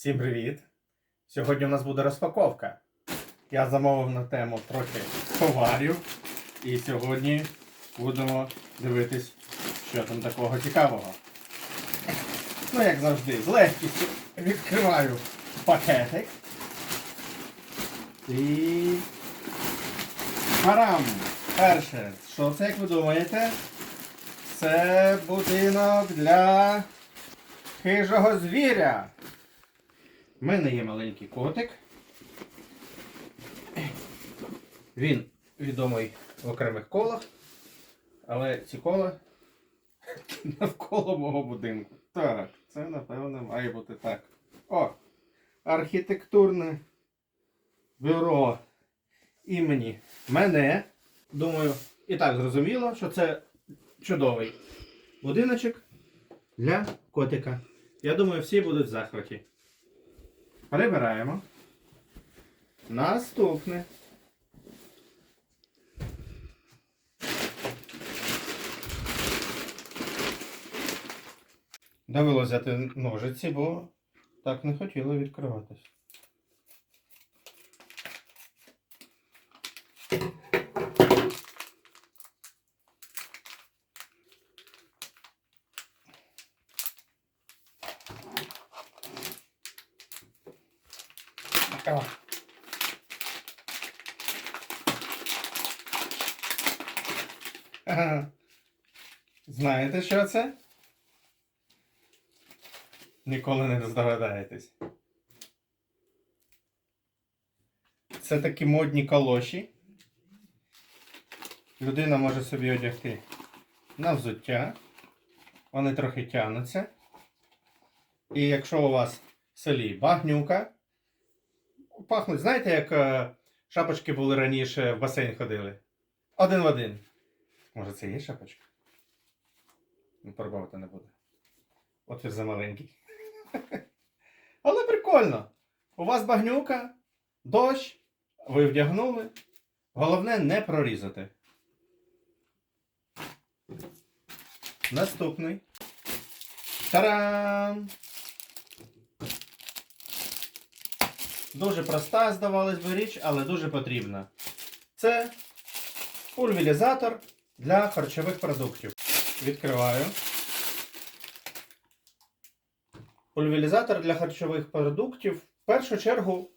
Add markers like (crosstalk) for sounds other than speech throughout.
Всім привіт! Сьогодні у нас буде розпаковка. Я замовив на тему трохи товарів. І сьогодні будемо дивитись, що там такого цікавого. Ну, як завжди, з легкістю відкриваю пакетик. І. Парам! Перше, що це, як ви думаєте? Це будинок для хижого звіря. У мене є маленький котик. Він відомий в окремих колах, але ці кола (laughs) навколо мого будинку. Так, це напевно має бути так. О! Архітектурне бюро імені мене. Думаю, і так зрозуміло, що це чудовий будиночок для котика. Я думаю, всі будуть в захваті. Перебираємо. Наступне. Довелося взяти ножиці, бо так не хотіло відкриватись. О. Ага. Знаєте, що це? Ніколи не здогадаєтесь. Це такі модні калоші. Людина може собі одягти на взуття. Вони трохи тягнуться. І якщо у вас в селі багнюка, пахнуть, знаєте, як е, шапочки були раніше в басейн ходили? Один в один. Може це є шапочка? Ну, пробувати не буде. От він замаленький. (laughs) Але прикольно. У вас багнюка, дощ, ви вдягнули. Головне не прорізати. Наступний. Тарам! Дуже проста, здавалось би, річ, але дуже потрібна. Це пульверізатор для харчових продуктів. Відкриваю. Пульверізатор для харчових продуктів в першу чергу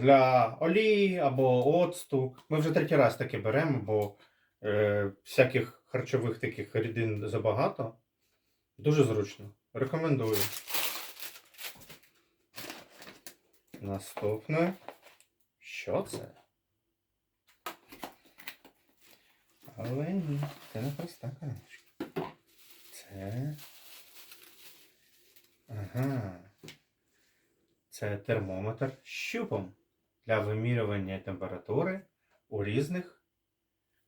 для олії або оцту. Ми вже третій раз таке беремо, бо е, всяких харчових таких рідин забагато. Дуже зручно. Рекомендую. Наступне. Що це? Але ні, це не проста коробочка. Це. Ага. Це термометр з щупом для вимірювання температури у різних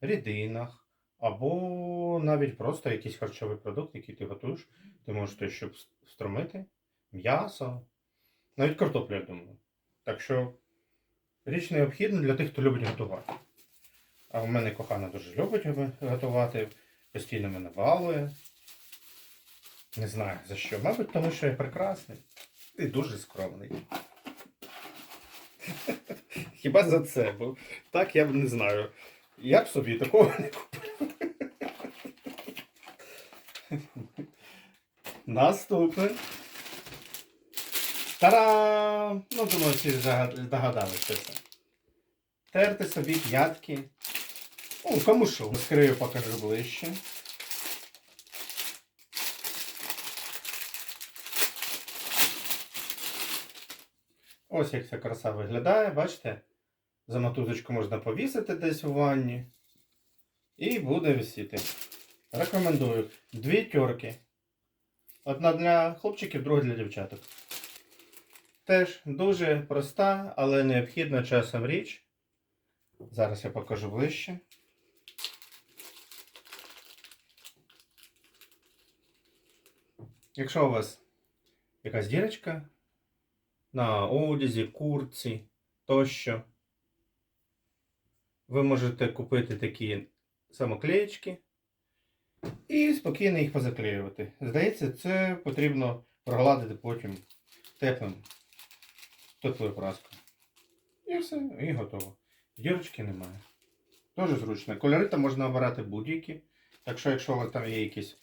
рідинах. Або навіть просто якийсь харчовий продукт, який ти готуєш. Ти можеш той щуп встромити, м'ясо, навіть картоплю, я думаю. Так що річ необхідна для тих, хто любить готувати. А в мене кохана дуже любить готувати, постійно мене балує. Не знаю за що. Мабуть, тому що я прекрасний і дуже скромний. (laughs) Хіба за це? Бо так я б не знаю. Я б собі такого не купив. (laughs) Наступне. Та-дам! Ну, думаю, всі здогадалися це. Терти собі п'ятки. Ну, кому що? Скрию, покажу ближче. Ось як ця краса виглядає, бачите? За мотузочку можна повісити десь у ванні. І буде висіти. Рекомендую. Дві тьорки. Одна для хлопчиків, друга для дівчаток. Теж дуже проста, але необхідна часом річ. Зараз я покажу ближче. Якщо у вас якась дірочка на одязі, куртці тощо, ви можете купити такі самоклеєчки і спокійно їх позаклеювати. Здається, це потрібно прогладити потім теплим, теплою праскою. І все, і готово. Дірочки немає. Дуже зручно. Кольори там можна обирати будь-які. Так що, якщо у вас там є якісь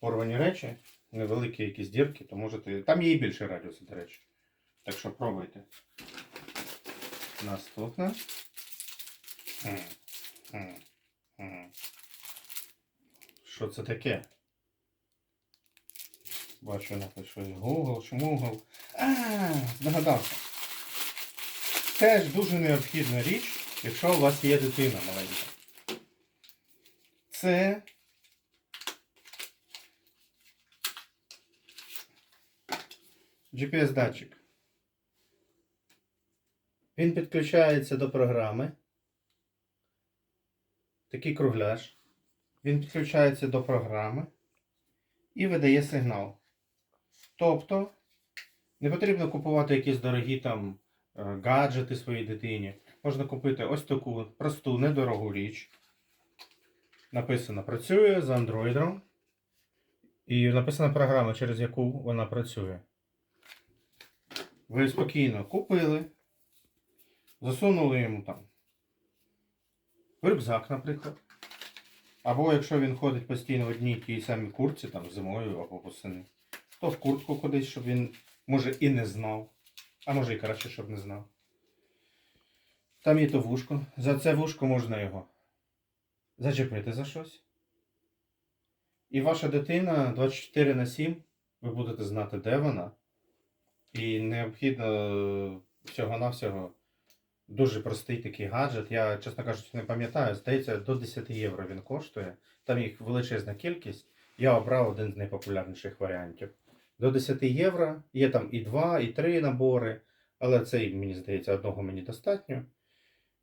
порвані речі, невеликі якісь дірки, то можете. Там є і більше радіуси, до речі. Так що пробуйте. Наступне. Що це таке? Бачу напишу Google, Google. А, здогадався. Теж дуже необхідна річ, якщо у вас є дитина маленька. Це GPS-датчик. Він підключається до програми. Такий кругляш. Він підключається до програми і видає сигнал. Тобто, не потрібно купувати якісь дорогі там гаджети своїй дитині. Можна купити ось таку просту, недорогу річ. Написано працює з Android. І написана програма, через яку вона працює. Ви спокійно купили, засунули йому там рюкзак, наприклад. Або якщо він ходить постійно в одній тій самій куртці, там зимою або восени, то в куртку кудись, щоб він, може, і не знав. А може і краще, щоб не знав. Там є то вушко. За це вушко можна його зачепити за щось. І ваша дитина 24 на 7, ви будете знати, де вона. І необхідно всього-навсього дуже простий такий гаджет. Я, чесно кажучи, не пам'ятаю. Здається, до 10 євро він коштує. Там їх величезна кількість. Я обрав один з найпопулярніших варіантів. До 10 євро. Є там і 2, і 3 набори, але цей, мені здається, одного мені достатньо.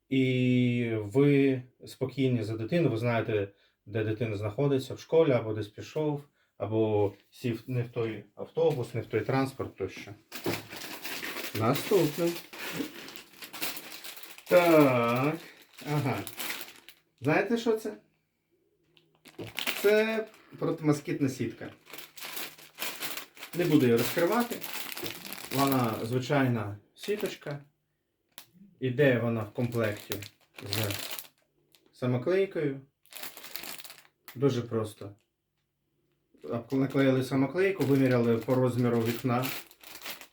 І ви спокійні за дитину, ви знаєте, де дитина знаходиться в школі, або десь пішов, або сів не в той автобус, не в той транспорт тощо. Наступне. Так. Ага. Знаєте, що це? Це протимоскітна сітка. Не буду її розкривати. Вона звичайна сіточка. Іде вона в комплекті з самоклейкою. Дуже просто. Наклеїли самоклейку, виміряли по розміру вікна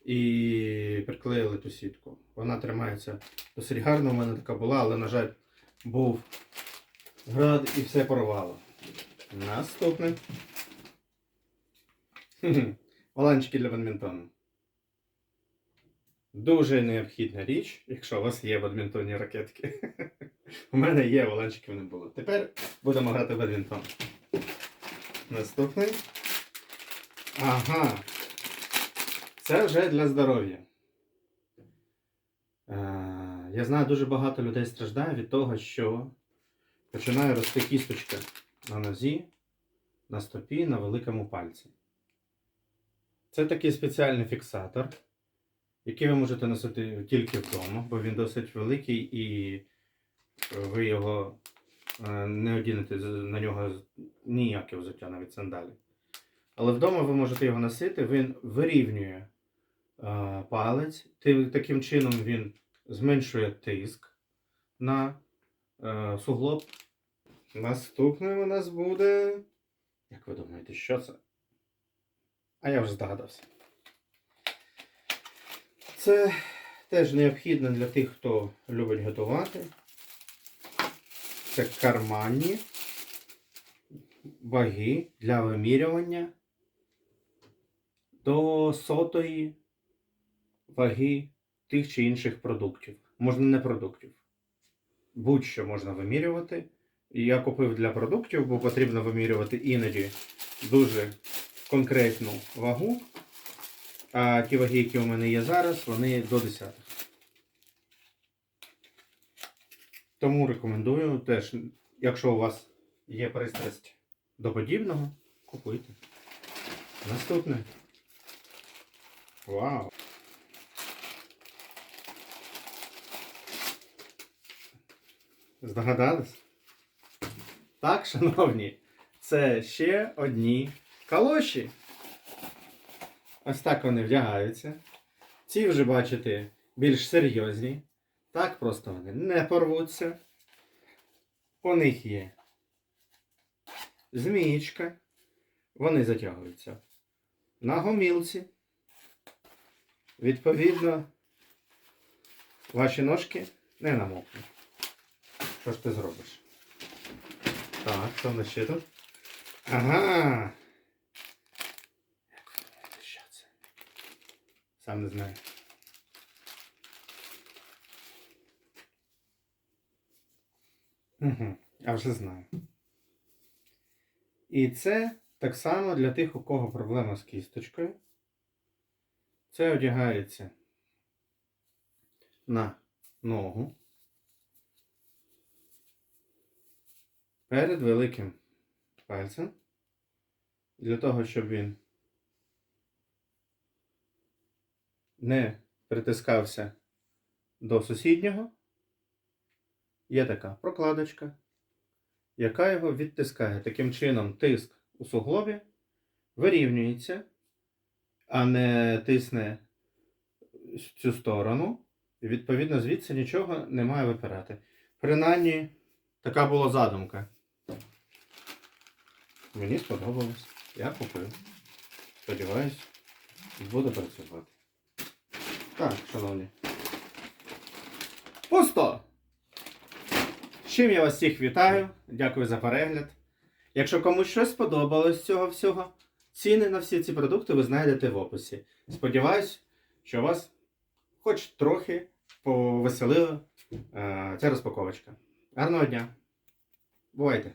і приклеїли ту сітку. Вона тримається досить гарно, у мене така була, але, на жаль, був град і все порвало. Наступне. (laughs) Хе-хе. Для бадмінтону. Дуже необхідна річ, якщо у вас є бадмінтонні ракетки. У мене є, воланчиків не було. Тепер будемо грати в бадмінтон. Наступний. Ага. Це вже для здоров'я. Е, Я знаю, дуже багато людей страждає від того, що починає рости кісточка на нозі, на стопі, на великому пальці. Це такий спеціальний фіксатор, який ви можете носити тільки вдома, бо він досить великий і ви його е, не одінете на нього ніяке взуття, навіть сандалі. Але вдома ви можете його носити, він вирівнює е, палець. Таким чином він зменшує тиск на е, суглоб. Наступним у нас буде. Як ви думаєте, що це? А я вже здогадався. Це теж необхідно для тих, хто любить готувати. Це карманні ваги для вимірювання до сотої ваги тих чи інших продуктів. Можна не продуктів. Будь-що можна вимірювати. Я купив для продуктів, бо потрібно вимірювати іноді дуже конкретну вагу. А ті ваги, які у мене є зараз, вони до десятих. Тому рекомендую теж, якщо у вас є пристрасть до подібного, купуйте. Наступне. Вау! Здогадались? Так, шановні, це ще одні калоші. Ось так вони вдягаються. Ці вже бачите більш серйозні. Так просто вони не порвуться. У них є змієчка. Вони затягуються на гомілці. Відповідно, ваші ножки не намокнуть. Що ж ти зробиш? Так, що в ще тут? Ага. Як воно, Що це? Сам не знаю. Угу, я вже знаю. І це так само для тих, у кого проблема з кісточкою. Це одягається на ногу перед великим пальцем. Для того, щоб він не притискався до сусіднього, є така прокладочка, яка його відтискає. Таким чином, тиск у суглобі вирівнюється, а не тисне цю сторону. І відповідно звідси нічого не має випирати. Принаймні, така була задумка. Мені сподобалось. Я купив. Сподіваюсь, буде працювати. Так, шановні. Пусто! З чим я вас всіх вітаю. Дякую за перегляд. Якщо комусь щось сподобалось з цього всього, ціни на всі ці продукти ви знайдете в описі. Сподіваюсь, що вас хоч трохи повеселила е, ця розпаковочка. Гарного дня! Бувайте!